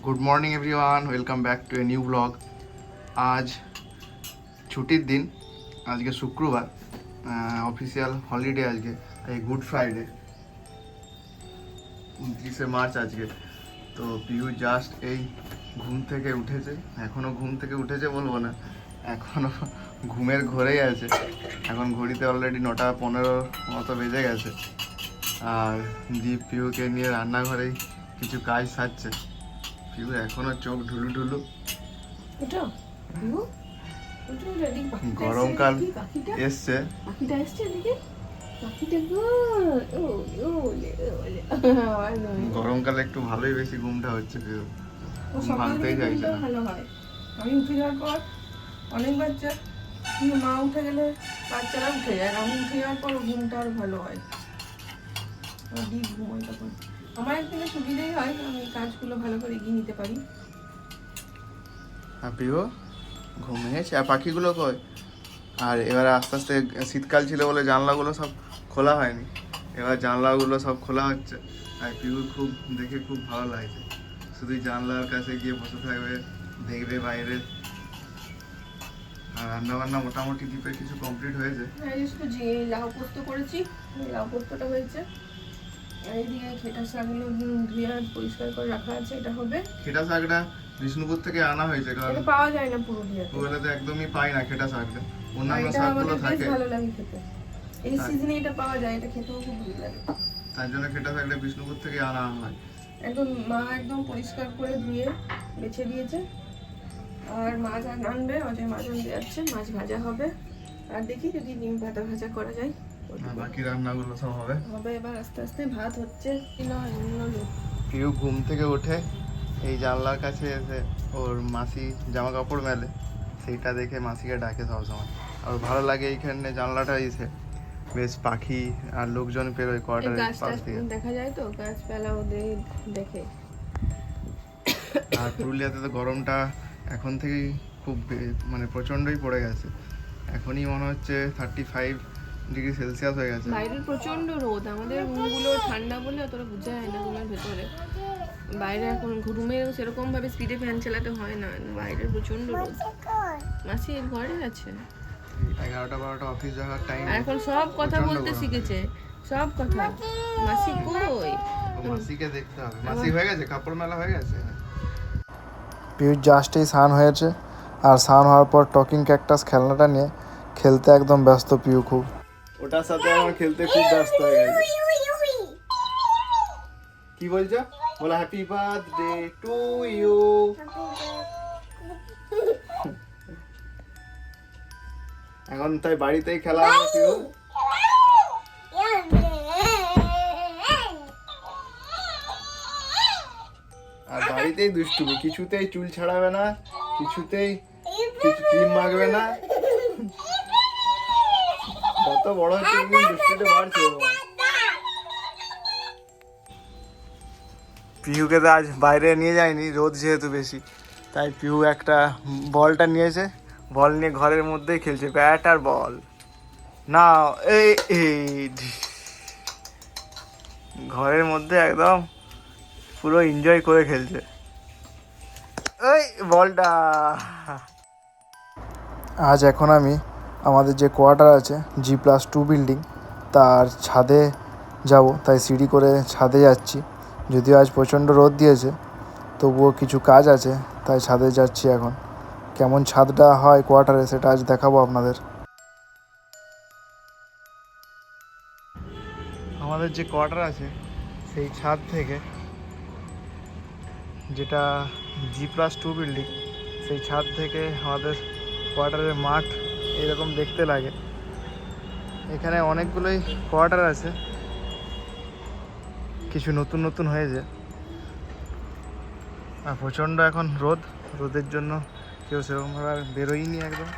Good morning everyone welcome back to a new blog আজ ছুটির দিন, আজকে শুক্রবার অফিসিয়াল হলিডে আজকে এই গুড ফ্রাইডে উনত্রিশে মার্চ আজকে। তো পিউ জাস্ট এই ঘুম থেকে উঠেছে এখনও ঘুম থেকে উঠেছে বলব না এখনও ঘুমের ঘরেই আছে। এখন ঘড়িতে অলরেডি নটা পনেরো মতো বেজে গেছে। আর দীপ পিউকে নিয়ে রান্নাঘরেই কিছু কাজ সারছে। পিউ এখনও চোখ ঢুলু ঢুলু। গরমকাল এসছে? পাখিটা? এসছে। এদিকে। গরমকালে একটু ভালোই বেশি ঘুমটা হচ্ছে ভাঙতেই চাইছে ভালো হয়। আমি উঠে যাওয়ার পর অনেক বাচ্চা কিন্তু মা উঠে গেলে বাচ্চারা উঠে যায়। আমি উঠে যাওয়ার পর ঘুমটা আর ভালো হয়। ডিপ ঘুমোয় তখন। আমার একদিকে সুবিধাই হয় আমি কাজগুলো ভালো করে এগিয়ে নিতে পারি। আর ঘুমিয়েছে আর পাখিগুলো কই? আর এবার আস্তে আস্তে শীতকাল ছিল বলে জানলাগুলো সব খোলা হয়নি। এবার জানলাগুলো সব খোলা হচ্ছে। আর পিউ খুব দেখে খুব ভালো লাগছে। শুধু জানলার কাছে গিয়ে বসে থাকবে দেখবে বাইরে। আর রান্না বান্না মোটামুটি দ্বীপের কিছু কমপ্লিট হয়েছে। শুধু যে লাউ পোস্ত করেছি লাউ পোস্তটা হয়েছে। এইদিকে খেটা শাকগুলো ধুয়ে আর পরিষ্কার করে রাখা আছে এটা হবে। খেটা শাকটা বিষ্ণুপুর থেকে আনা হয়েছে কারণ পাওয়া যায় না পুরুলিয়াতে। ওগুলো তো একদমই পাই না খেটা শাকটা। অন্যান্য শাকগুলো থাকে। ভালো লাগে খেতে। এই। সিজনে এটা পাওয়া যায় এটা খেতেও খুব ভালো লাগে। তার জন্য খেটা শাকটা বিষ্ণুপুর থেকে আনা হয়। একদম মা একদম পরিষ্কার করে ধুয়ে বেছে দিয়েছে। আর মাছ আনবে অজয় মাছ আনতে যাচ্ছে মাছ ভাজা হবে। আর দেখি যদি ডিম পাতা ভাজা করা যায়। বাকি রান্নাগুলো সব হবে। হবে এবার আস্তে আস্তে ভাত হচ্ছে কি না অন্য লোক। পিউ ঘুম থেকে উঠে এই জানলার কাছে এসে ওর মাসি জামা কাপড় মেলে সেইটা দেখে মাসিকে ডাকে সবসময়। আর ভালো লাগে এইখানে জানলাটা এসে। বেশ পাখি আর লোকজন পেরোয় কোয়ার্টারের পাশ দিয়ে। দেখা যায় তো গাছপালা ওদের দেখে। আর পুরুলিয়াতে তো গরমটা এখন থেকেই খুব বে- মানে প্রচণ্ডই পড়ে গেছে। এখনই মনে হচ্ছে থার্টি ফাইভ ডিগ্রি সেলসিয়াস হয়ে গেছে। বাইরের প্রচণ্ড রোদ আমাদের রুমগুলো ঠান্ডা বলে অতটা বোঝা যায় না রুমের ভেতরে। বাইরে এখন রুমে সেরকম ভাবে স্পিডে ফ্যান চালাতে হয় না বাইরে প্রচণ্ড রোদ। মাসি ঘরে আছে? এগারোটা বারোটা অফিস যাওয়ার টাইম আর এখন সব কথা বলতে শিখেছে সব কথা। মাসি কই? মাসিকে দেখতে হবে। মাসি হয়ে গেছে? কাপড় মেলা হয়ে গেছে? পিউর জাস্টেই স্নান হয়েছে। আর স্নান হওয়ার পর টকিং ক্যাকটাস খেলনাটা নিয়ে খেলতে একদম ব্যস্ত পিউ খুব। ওটার সাথে আমার খেলতে খুব ব্যস্ত হয়ে গেছে। কি বলছো? বলো হ্যাপি বার্থডে টু ইউ এখন তাই বাড়িতেই খেলা হবে আর বাড়িতেই দুষ্টুমি, কিছুতেই চুল ছাড়াবে না, কিছুতেই কিছু ক্রিম মাখবে না। কত বড় হচ্ছে একদিন দুষ্টুতে বাড়ছে পিহুকে তো আজ বাইরে নিয়ে যায়নি রোদ যেহেতু বেশি। তাই পিহু একটা বলটা নিয়েছে বল নিয়ে ঘরের মধ্যেই খেলছে ব্যাট আর বল। না এই এই। ঘরের মধ্যে একদম পুরো এনজয় করে খেলছে। ওই বলটা। আজ এখন আমি আমাদের যে কোয়ার্টার আছে জি প্লাস টু বিল্ডিং তার ছাদে যাব। তাই সিঁড়ি করে ছাদে যাচ্ছি। যদিও আজ প্রচণ্ড রোদ দিয়েছে, তবুও কিছু কাজ আছে, তাই ছাদে যাচ্ছি এখন। কেমন ছাদটা হয় কোয়ার্টারে, সেটা আজ দেখাবো আপনাদের। আমাদের যে কোয়ার্টার আছে, সেই ছাদ থেকে যেটা জি প্লাস টু বিল্ডিং সেই ছাদ থেকে আমাদের কোয়ার্টারের মাঠ এরকম দেখতে লাগে। এখানে অনেকগুলোই কোয়ার্টার আছে। কিছু নতুন নতুন হয়েছে। আর প্রচণ্ড এখন রোদ। রোদের জন্য কেউ সেরকমভাবে আর বেরোয়নি একদম।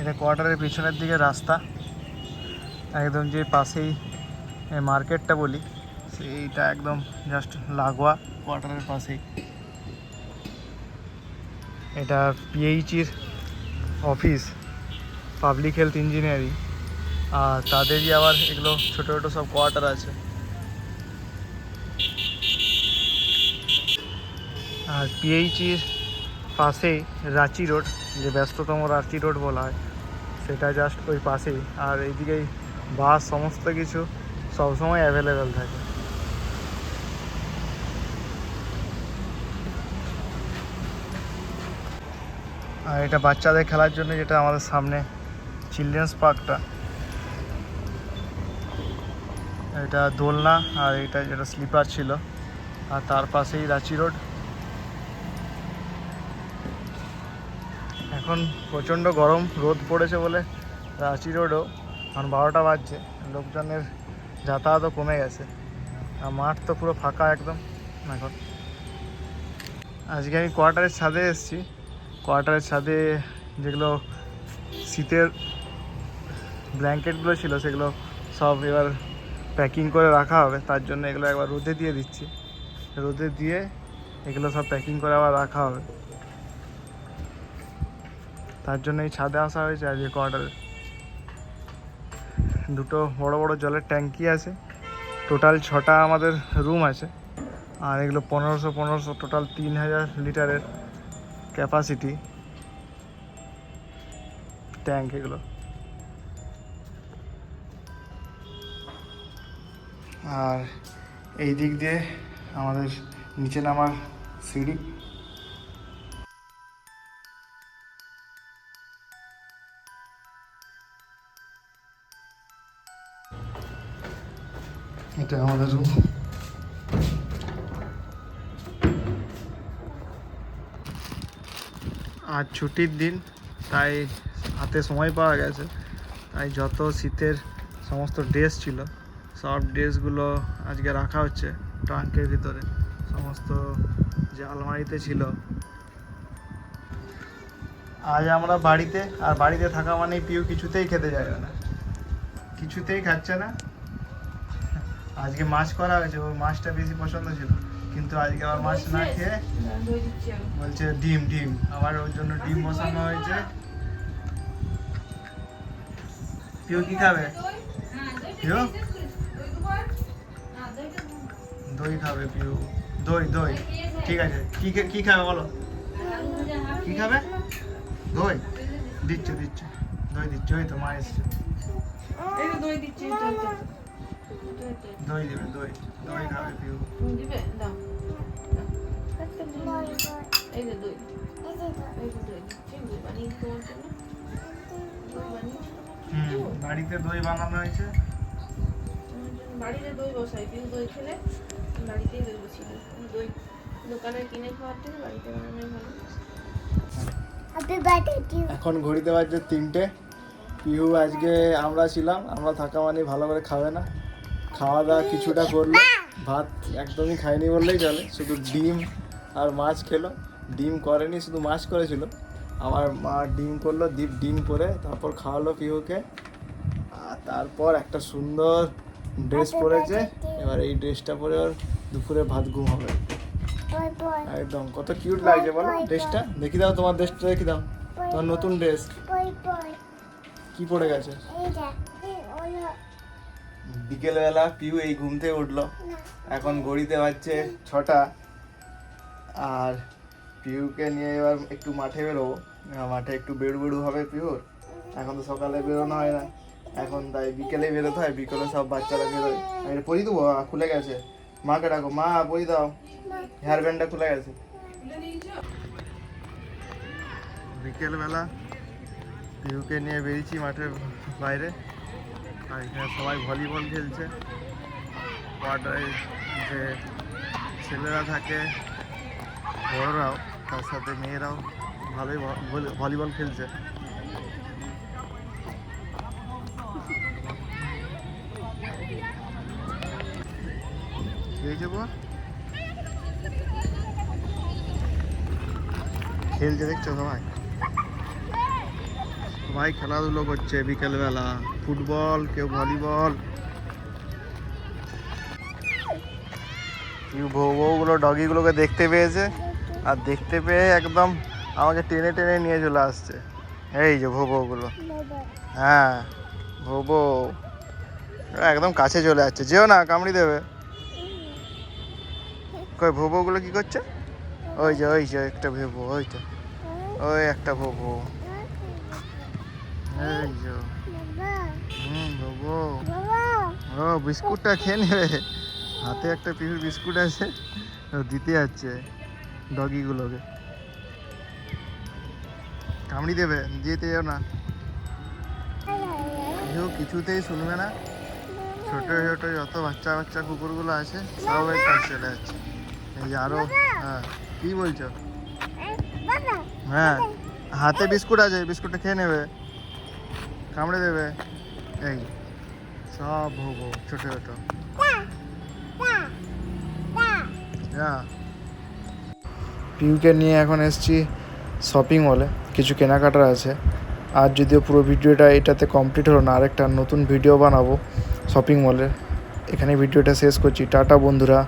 এটা কোয়ার্টারের পিছনের দিকে রাস্তা। একদম যে পাশেই মার্কেটটা বলি। সেইটা একদম জাস্ট লাগোয়া কোয়ার্টারের পাশেই। এটা পিএইচির অফিস পাবলিক হেলথ ইঞ্জিনিয়ারিং আর তাদেরই আবার এগুলো ছোটো ছোটো সব কোয়ার্টার আছে। আর পিএইচির পাশেই রাঁচি রোড, যে ব্যস্ততম রাঁচি রোড বলা হয়, সেটা জাস্ট ওই পাশেই। আর এইদিকেই বাস সমস্ত কিছু সবসময় অ্যাভেলেবেল থাকে। আর এটা বাচ্চাদের খেলার জন্য যেটা আমাদের সামনে চিলড্রেন্স পার্কটা। এটা দোলনা আর এটা যেটা স্লিপার ছিল। আর তার পাশেই রাঁচি রোড। এখন প্রচণ্ড গরম, রোদ পড়েছে বলে রাঁচি রোডও। এখন বারোটা বাজছে, লোকজনের যাতায়াতও কমে গেছে। আর মাঠ তো পুরো ফাঁকা একদম, এখন। আজকে আমি কোয়ার্টারের ছাদে এসেছি। কোয়ার্টারের ছাদে যেগুলো শীতের ব্ল্যাঙ্কেটগুলো ছিল, সেগুলো সব এবার প্যাকিং করে রাখা হবে। তার জন্য এগুলো একবার রোদে দিয়ে দিচ্ছি। রোদে দিয়ে এগুলো সব প্যাকিং করে আবার রাখা হবে। তার জন্য এই ছাদে আসা হয়েছে আজকে কোয়ার্টারে। দুটো বড় বড় জলের ট্যাঙ্কি আছে। টোটাল ছটা আমাদের রুম আছে। আর এগুলো পনেরোশো পনেরোশো, টোটাল তিন হাজার লিটারের ক্যাপাসিটি ট্যাঙ্ক এগুলো। আর এই দিক দিয়ে আমাদের নিচে নামার সিঁড়ি। এটা আমাদের রুম আজ ছুটির দিন, তাই হাতে সময় পাওয়া গেছে। তাই যত শীতের সমস্ত ড্রেস ছিল, সব ড্রেসগুলো আজকে রাখা হচ্ছে ট্রাঙ্কের ভিতরে। সমস্ত যে আলমারিতে ছিল। আজ আমরা বাড়িতে, আর বাড়িতে থাকা মানে পিউ কিছুতেই খেতে যাবে না। কিছুতেই খাচ্ছে না। আজকে মাছ করা হয়েছে ওর মাছটা বেশি পছন্দ ছিল কিন্তু আজকে আবার মাছ না খেয়ে হ্যাঁ, বলছে ডিম ডিম। আবার ওর জন্য ডিম বসানো হয়েছে। পিউ কি খাবে? পিউ? দই। খাবে পিউ। দই দই। ঠিক আছে। কি কি খাবে বলো? কি খাবে? দই? দিচ্ছে দিচ্ছে। দই দিচ্ছে ওই তো মা এসছে। দই দিচ্ছি দই দই। দই, দই। দই দেবে দই দই খাবে পিউ দিবে দাও দাও। একটা দই। এই যে দই এই যে দই দিচ্ছি বানিয়ে তোমার জন্য দই বানিয়েছি বাড়িতে দই বানানো হয়েছে বাড়িতে দই বসাই পিউ দই খেলে বাড়িতেই দই বসিয়ে দই দোকানে কিনে খাওয়ার থেকে বাড়িতে বানানোই ভালো. এখন ঘড়িতে বাজছে তিনটে পিহু আজকে আমরা ছিলাম আমরা থাকা মানে ভালো করে খাবে না খাওয়া দাওয়া কিছুটা করল ভাত একদমই খায়নি বললেই চলে। শুধু ডিম আর মাছ খেলো। ডিম করেনি শুধু মাছ করেছিল। আমার মা ডিম করল দীপ ডিম করে তারপর খাওয়ালো পিহুকে। আর তারপর একটা সুন্দর ড্রেস পরেছে। এবার এই ড্রেসটা পরে ওর দুপুরে ভাত ঘুম হবে। একদম কত কিউট লাগছে বলো ড্রেসটা। দেখি দাও তোমার ড্রেসটা দেখি দাও। তোমার নতুন ড্রেস. কি পড়ে গেছে. বিকেলবেলা পিউ এই ঘুম থেকে উঠল। এখন ঘড়িতে বাজছে ছটা। আর পিউকে নিয়ে এবার একটু মাঠে বেরোবো। মাঠে একটু বেড়ু বেড়ু হবে পিউর। এখন তো সকালে বেরোনো হয় না। এখন তাই বিকেলে বেরোতে হয়। বিকেলে সব বাচ্চারা বেরোয়। আমি এটা পরি দেবো? খুলে গেছে। মাকে ডাকো। মা পরি দাও। হেয়ার ব্যান্ডটা খুলে গেছে। বিকেলবেলা পিউকে নিয়ে বেরিয়েছি মাঠের বাইরে। আর এখানে সবাই ভলিবল খেলছে। কোয়ার্টারে যে ছেলেরা থাকে, বড়রাও, তার সাথে মেয়েরাও ভালোই ভলিবল খেলছে। খেলছে দেখছ সবাই? সবাই খেলাধুলো করছে বিকেলবেলা। ফুটবল, কেউ ভলিবল। বউ বউগুলো, ডগিগুলোকে দেখতে পেয়েছে। আর দেখতে পেয়ে একদম আমাকে টেনে টেনে নিয়ে চলে আসছে। এই যে ভোবোগুলো হ্যাঁ ভোবো একদম কাছে চলে যাচ্ছে। যেও না, কামড়ি দেবে। কই ভোবোগুলো কি করছে? ওই যে ওই যে, একটা ভোবো ওই তো ওই একটা ভোবো এই যে। বাবা ও, বিস্কুটটা খেয়ে নেবে হাতে একটা পিসের বিস্কুট আছে, ও দিতে যাচ্ছে ডগিগুলোকে। কামড়ি দেবে দিতে যাও না। কিছুতেই শুনবে না। ছোট ছোট যত বাচ্চা বাচ্চা কুকুরগুলো আছে, সব এই কাজ চলে যাচ্ছে। এই যে আরও হ্যাঁ কি বলছো? হ্যাঁ হাতে বিস্কুট আছে, বিস্কুটটা খেয়ে নেবে। কামড়ে দেবে, এই। সব ভোগ ছোট ছোট। পিউকে নিয়ে এখন এসছি শপিং মলে কিছু কেনাকাটা আছে। আর যদিও পুরো ভিডিওটা এটাতে কমপ্লিট হলো না, আরেকটা নতুন ভিডিও বানাবো শপিং মলের এখানে ভিডিওটা শেষ করছি। টাটা বন্ধুরা।